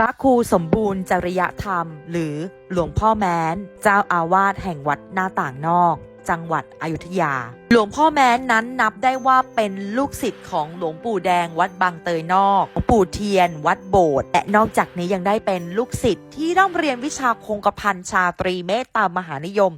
ระครูสมบูรณ์จริยธรรม หรือหลวงพ่อแม้น เจ้าอาวาสแห่งวัดหน้าต่างนอก จังหวัดอยุธยา หลวงพ่อแม้นนั้นนับได้ว่าเป็นลูกศิษย์ของหลวงปู่แดงวัดบางเตยนอกหลวงปู่เทียน วัดโบสถ์และนอกจากนี้ยังได้เป็นลูกศิษย์ที่ร่ำเรียนวิชาคงกระพันชาตรีเมตตามหานิยม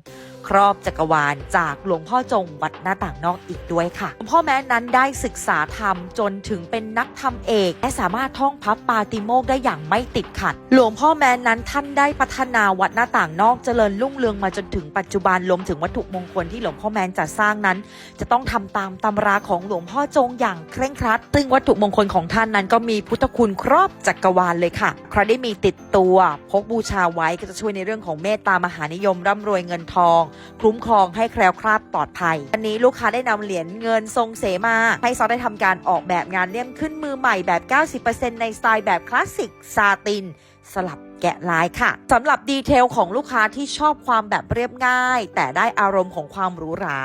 ครอบจักรวาลจากหลวงพ่อจงวัดหน้าต่างนอกอีกด้วยค่ะหลวงพ่อแม้นั้นได้ศึกษาธรรมจนถึงเป็นนักธรรมเอก และสามารถท่องพับปาติโมกได้อย่างไม่ติดขัด หลวงพ่อแม้นั้นท่านได้พัฒนาวัดหน้าต่างนอกเจริญรุ่งเรืองมาจนถึงปัจจุบันรวมถึงวัตถุมงคลที่หลวงพ่อแม้นจะสร้างนั้น จะต้องทำตามตำราของหลวงพ่อจงอย่างเคร่งครัด ซึ่งวัตถุมงคลของท่านนั้นก็มีพุทธคุณครอบจักรวาลเลยค่ะ ใครได้มีติดตัวพกบูชาไว้ก็จะช่วยในเรื่องของเมตตามหานิยมร่ำรวยเงินทองคุ้มครองให้แคล้วคลาดปลอดภัยวันนี้ลูกค้าได้นำเหรียญเงินทรงเสมา ให้ซอได้ทำการออกแบบงานเลี่ยมขึ้นมือใหม่แบบ 90%ในสไตล์แบบคลาสสิกซาติน สลับ แกะลายค่ะสำหรับดีเทลของลูกค้าที่ชอบความแบบเรียบง่าย แต่ได้อารมณ์ของความหรูหรา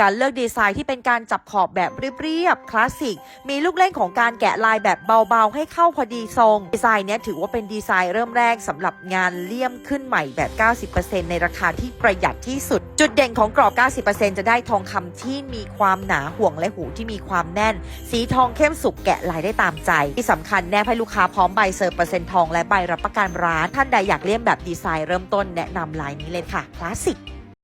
การเลือกดีไซน์ที่เป็นการจับขอบแบบเรียบๆคลาสสิก มีลูกเล่นของการแกะลายแบบเบาๆ ให้เข้าพอดีทรง ดีไซน์เนี้ยถือว่าเป็นดีไซน์เริ่มแรกสำหรับงานเลี่ยมขึ้นใหม่แบบ 90%ในราคาที่ประหยัดที่สุด จุดเด่นของกรอบ 90%จะได้ทองคำที่มีความหนาห่วงและหูที่มีความแน่น สีทองเข้มสุกแกะลายได้ตามใจ ที่สำคัญแนบให้ลูกค้าพร้อมใบเซอร์เปอร์เซ็นต์ทองและใบรับประกันร้านท่านใดอยากเลี่ยมแบบดีไซน์เริ่มต้นแนะนำลายนี้เลยค่ะคลาสสิก